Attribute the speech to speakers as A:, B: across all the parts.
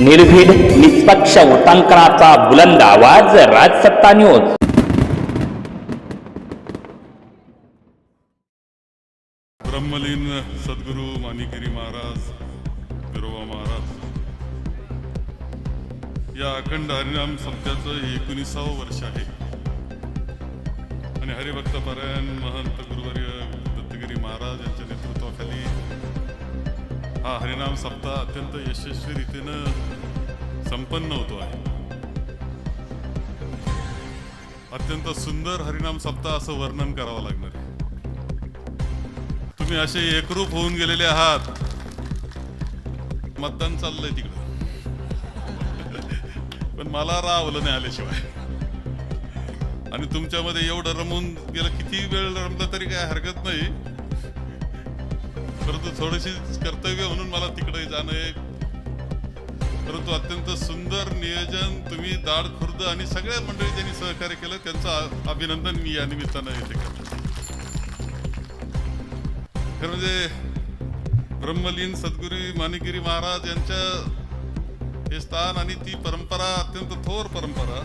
A: निर्भीड निष्पक्ष उटांकनाचा बुलंद आवाज राजसत्ता न्यूज.
B: ब्रह्मलीन सद्गुरू मानिगिरी महाराज बिरोबा महाराज. या अखंड हरिनाम सप्त्याचं हे एकोणीसावं वर्ष आहे. आणि हरिभक्त परायण महंत गुरुवर्य दत्तगिरी महाराज यांच्या हा हरिनाम सप्ताह अत्यंत यशस्वी रीतीनं संपन्न होतो आहे. अत्यंत सुंदर हरिनाम सप्ताह असं वर्णन करावं लागणार आहे. तुम्ही असे एकरूप होऊन गेलेले आहात. मतदान चाललंय तिकडं. पण मला रावलं नाही आल्याशिवाय. आणि तुमच्यामध्ये एवढं रमून गेलं किती वेळ रमलं तरी काय हरकत नाही. परंतु थोडीशी कर्तव्य म्हणून मला तिकडे जाणं आहे. परंतु अत्यंत सुंदर नियोजन तुम्ही दाड खुर्द आणि सगळ्या मंडळी ज्यांनी सहकार्य केलं त्यांचं अभिनंदन मी या निमित्तानं येते करतो. खरं म्हणजे ब्रह्मलीन सद्गुरी मानिगिरी महाराज यांच्या हे स्थान आणि ती परंपरा अत्यंत थोर परंपरा.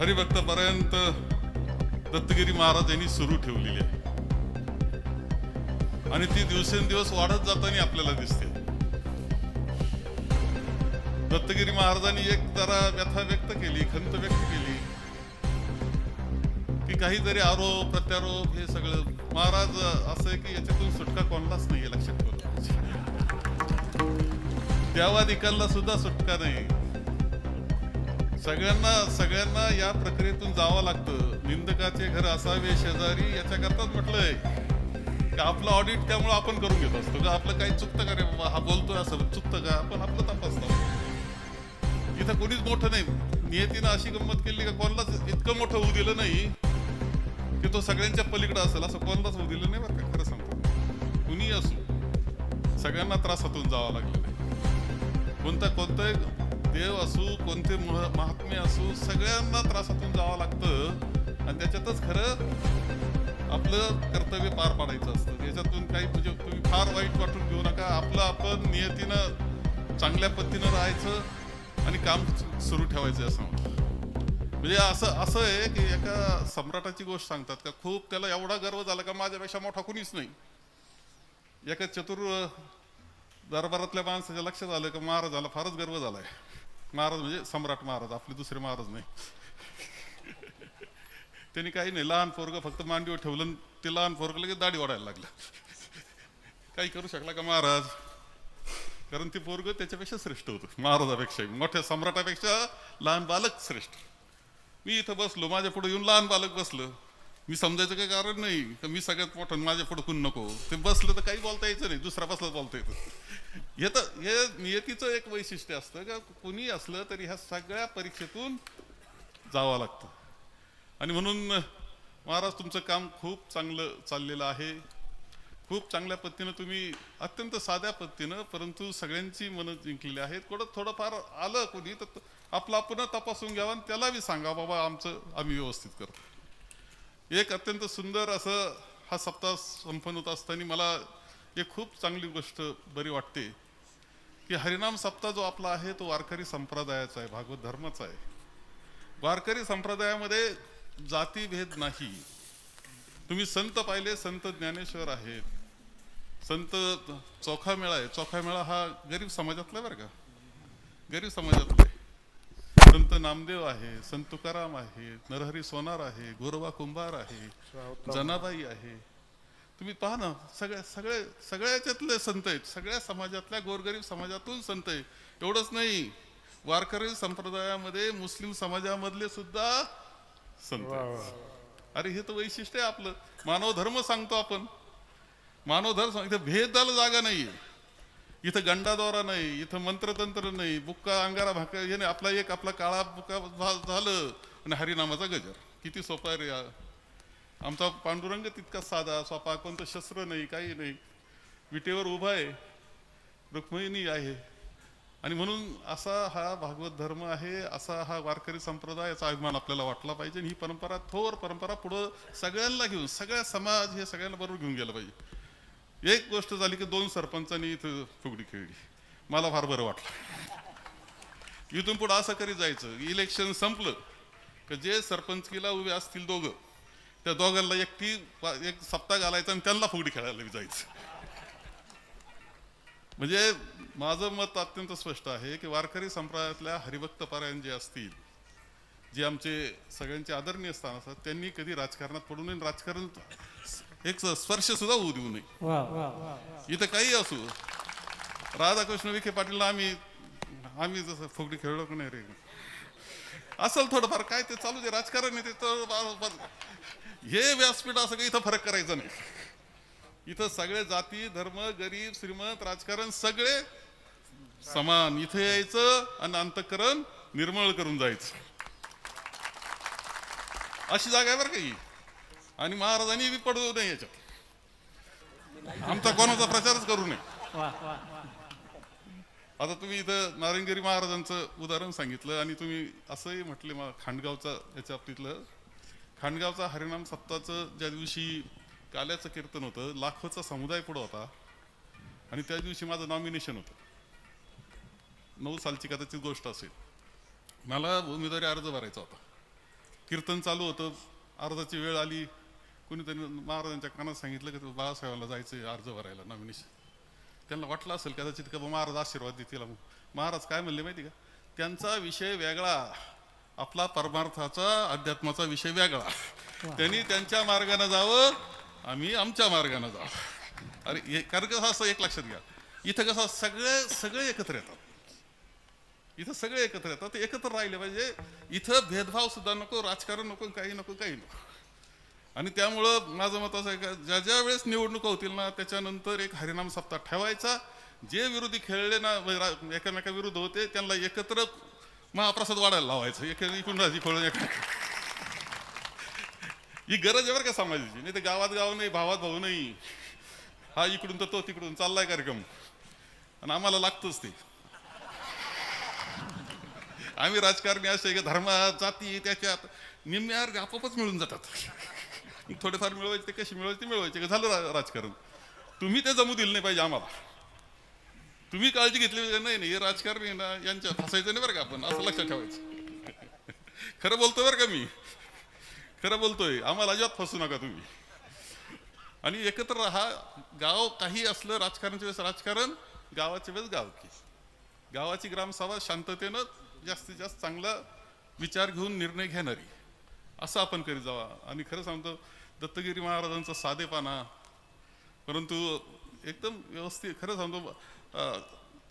B: हरिभक्तपर्यंत दत्तगिरी महाराज यांनी सुरू ठेवलेली आहे. आणि ती दिवसेंदिवस वाढत जाताना आपल्याला दिसते. दत्तगिरी महाराजांनी एक जरा व्यथा व्यक्त केली खंत व्यक्त केली. की काहीतरी आरोप प्रत्यारोप हे सगळं. महाराज असं आहे की याच्यातून सुटका कोणालाच नाहीये लक्षात ठेवलं निकालला सुद्धा सुटका नाही. सगळ्यांना सगळ्यांना या प्रक्रियेतून जावं लागतं. निंदकाचे घर असावे शेजारी याच्याकरताच म्हटलंय. आपलं ऑडिट त्यामुळे आपण करून घेत असतो का? आपलं काही चुकतं का रे बाबा? हा बोलतोय असं चुकतं का? आपण आपलं तपासतो. इथं कोणीच मोठं नाही. नियतीनं अशी गंमत केली का कोणालाच इतकं मोठं होऊ दिलं नाही की तो सगळ्यांच्या पलीकडे असेल. असं कोणालाच होऊ दिलं नाही बरं का? खरं सांगतो. कुणीही असो सगळ्यांना त्रासातून जावं लागलेलं आहे. कोणता कोणताही देव असू कोणते महात्मे असू सगळ्यांना त्रासातून जावं लागतं. आणि त्याच्यातच खरं आपलं कर्तव्य पार पाडायचं असतं. याच्यातून काही म्हणजे तुम्ही फार वाईट वाटून घेऊ नका. आपलं आपण नियतीनं चांगल्या पद्धतीनं राहायचं आणि काम सुरू ठेवायचं असं म्हणजे असं असं आहे की एका सम्राटाची गोष्ट सांगतात का खूप त्याला एवढा गर्व झाला का माझ्यापेक्षा मोठा कुणीच नाही. एका चतुर दरबारातल्या माणसाच्या लक्षात आलं का महाराजाला फारच गर्व झालाय. महाराज म्हणजे सम्राट महाराज आपले दुसरे महाराज नाही. त्यांनी काही नाही लहान पोरग फक्त मांडीवर ठेवलं ते लहान पोरग लगेच दाढी वाढायला लागलं. काही करू शकला का महाराज? कारण ते पोरग त्याच्यापेक्षा श्रेष्ठ होतं महाराजापेक्षा. मोठ्या सम्राटापेक्षा लहान बालक श्रेष्ठ. मी इथं बसलो माझ्या पुढे येऊन लहान बालक बसलं. मी समजायचं काही कारण नाही तर मी सगळ्यात मोठं माझ्या पुढे कोण नको? ते बसलं तर काही बोलता यायचं नाही दुसरा बसला बोलता येतं. येतं हे नियतीचं एक वैशिष्ट्य असतं का कुणी असलं तरी ह्या सगळ्या परीक्षेतून जावं लागतं. आणि म्हणून महाराज तुमचं काम खूप चांगलं चाललेलं आहे. खूप चांगल्या पद्धतीनं तुम्ही अत्यंत साध्या पद्धतीनं परंतु सगळ्यांची मनं जिंकलेली आहेत. थोडं थोडंफार आलं कोणी तर आपलं आपण तपासून घ्यावा आणि त्याला बी सांगा बाबा आमचं आम्ही व्यवस्थित करतो. एक अत्यंत सुंदर असं हा सप्ताह संपन्न होत असताना मला एक खूप चांगली गोष्ट बरी वाटते की हरिनाम सप्ताह जो आपला आहे तो वारकरी संप्रदायाचा आहे भागवत धर्माचा आहे. वारकरी संप्रदायामध्ये जातीभेद नाही. तुम्ही संत पाहिले संत ज्ञानेश्वर आहेत. संत चोखा मेळा आहे. चोखा मेळा हा गरीब समाजातला बरं का? गरीब समाजातला संत नामदेव आहे संत तुकाराम आहे नरहरी सोनार आहे गोरबा कुंभार आहे जनाबाई आहे. तुम्ही पहा ना सगळ्या सगळे सगळ्या याच्यातले संत आहेत. सगळ्या समाजातल्या गोरगरीब समाजातून संत आहे एवढंच नाही. वारकरी संप्रदायामध्ये मुस्लिम समाजामधले सुद्धा संत. अरे हे तर वैशिष्ट्य आहे आपलं. मानव धर्म सांगतो आपण. मानव धर्म सांग इथं भेदाला जागा नाहीये. इथं गंडाद्वारा नाही इथं मंत्रतंत्र नाही बुक्का अंगारा भाका हे नाही. आपला एक आपला काळा बुक्का झालं आणि हरिनामाचा गजर. किती सोपा रे. आमचा पांडुरंग तितका साधा सोपा. कोणतं शस्त्र नाही काही नाही. विटेवर उभा आहे. रुक्मिणी आहे. आणि म्हणून असा हा भागवत धर्म आहे असा हा वारकरी संप्रदाय याचा अभिमान आपल्याला वाटला पाहिजे आणि ही परंपरा थोर परंपरा पुढं सगळ्यांना घेऊन सगळ्या समाज हे सगळ्यांना बरोबर घेऊन गेलं पाहिजे. एक गोष्ट झाली की दोन सरपंचांनी इथं फुगडी खेळली. मला फार बरं वाटलं. इथून पुढं असं करी जायचं. इलेक्शन संपलं का जे सरपंचकीला उभे असतील दोघं त्या दोघांना एकटी एक सप्ताह घालायचा आणि त्यांना फुगडी खेळायला जायचं. म्हणजे माझं मत अत्यंत स्पष्ट आहे की वारकरी संप्रदायातल्या हरिभक्त पारायण जे असतील जे आमचे सगळ्यांचे आदरणीय स्थान असतात त्यांनी कधी राजकारणात पडू नये राजकारण एक स्पर्श सुद्धा होऊ देऊ नये. इथं काही असू. राधाकृष्ण विखे पाटीलला आम्ही आम्ही जसं फुगडी खेळलो का नाही रे? असेल थोडंफार काय ते चालू दे राजकारण आहे ते हे व्यासपीठ असं काही इथं फरक करायचा नाही. इथं सगळे जाती धर्म गरीब श्रीमंत राजकारण सगळे समान. इथे यायचं आणि अंतकरण निर्मळ करून जायचं. अशी जागा आहे बरं का ही. आणि महाराजांनी बी पडू नये याच्यात. आमचा कोणाचा प्रचारच करू नये. आता तुम्ही इथं नारायणगिरी महाराजांचं उदाहरण सांगितलं आणि तुम्ही असंही म्हटले मा खांडगावचा याच्या बाबतीतलं. खांडगावचा हरिनाम सप्ताचं ज्या दिवशी काल्याचं कीर्तन होतं लाखोचा समुदाय पुढं होता. आणि त्या दिवशी माझं नॉमिनेशन होतं. नऊ सालची कदाचित गोष्ट असेल. मला उमेदवारी अर्ज भरायचा होता. कीर्तन चालू होतं. अर्जाची वेळ आली. कोणीतरी महाराजांच्या कानात सांगितलं की बाळासाहेबांना जायचं अर्ज भरायला नॉमिनेशन त्यांना वाटलं असेल कदाचित का महाराज आशीर्वाद देतील मग महाराज काय म्हणले माहिती का? त्यांचा विषय वेगळा. आपला परमार्थाचा अध्यात्माचा विषय वेगळा. त्यांनी त्यांच्या मार्गाने जावं आम्ही आमच्या मार्गाने जाऊ. अरे हे कारण कसं असं एक लक्षात घ्या. इथं कसं सगळे सगळे एकत्र येतात. इथं सगळे एकत्र येतात. ते एकत्र राहिले पाहिजे. इथं भेदभाव सुद्धा नको राजकारण नको काही नको काही नको. आणि त्यामुळं माझं मत असं आहे का ज्या ज्या वेळेस निवडणुका होतील ना त्याच्यानंतर एक हरिनाम सप्ताह ठेवायचा. जे विरोधी खेळले ना म्हणजे एकमेकाविरुद्ध होते त्यांना एकत्र महाप्रसाद वाढायला लावायचं. एक इकडून राजी खोळून एक ही गरज आहे बरं का समाजाची. नाही तर गावात गाव नाही भावात भाऊ नाही. हा इकडून तर तो तिकडून. चाललाय कार्यक्रम. आणि आम्हाला लागतोच ते. आम्ही राजकारणी असे की? धर्मात जाती त्याच्यात निम्म्यावर आपोआपच मिळून जातात. थोडेफार मिळवायचे ते कशी मिळवायचे मिळवायचे का? झालं राजकारण. तुम्ही ते जमू दिलं नाही पाहिजे आम्हाला. तुम्ही काळजी घेतली पाहिजे. नाही नाही हे राजकारणी ना यांच्या फसायचं नाही बरं का आपण. असं लक्षात ठेवायचं. खरं बोलतोय बरं का मी. खरं बोलतोय आम्हाला अजिबात फसू नका तुम्ही. आणि एकत्र राहा गाव काही असलं राजकारणाच्या वेळेस राजकारण गावाच्या वेळेस गावकी. गावाची ग्रामसभा शांततेनं जास्तीत जास्त चांगला विचार घेऊन निर्णय घेणारी. असं आपण करीत जावा. आणि खरं सांगतो दत्तगिरी महाराजांचा साधेपणा परंतु एकदम व्यवस्थित खरं सांगतो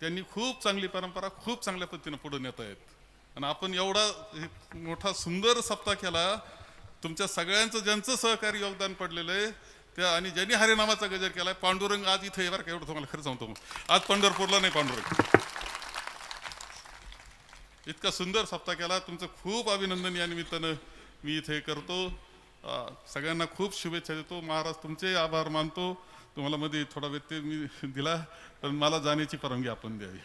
B: त्यांनी खूप चांगली परंपरा खूप चांगल्या पद्धतीनं पुढे नेत आहेत आणि आपण एवढा एक मोठा सुंदर सप्ताह केला तुमच्या सगळ्यांचं ज्यांचं सहकारी योगदान पडलेलं आहे त्या आणि ज्यांनी हरिनामाचा गजर केलाय पांडुरंग आज इथे बरं का एवढं तुम्हाला खरं सांगतो मग. आज पंढरपूरला नाही पांडुरंग. इतका सुंदर सप्ताह केला. तुमचं खूप अभिनंदन या निमित्तानं मी इथे करतो. सगळ्यांना खूप शुभेच्छा देतो. महाराज तुमचे आभार मानतो. तुम्हाला मध्ये थोडा व्यत्यय मी दिला पण मला जाण्याची परवानगी आपण द्यावी.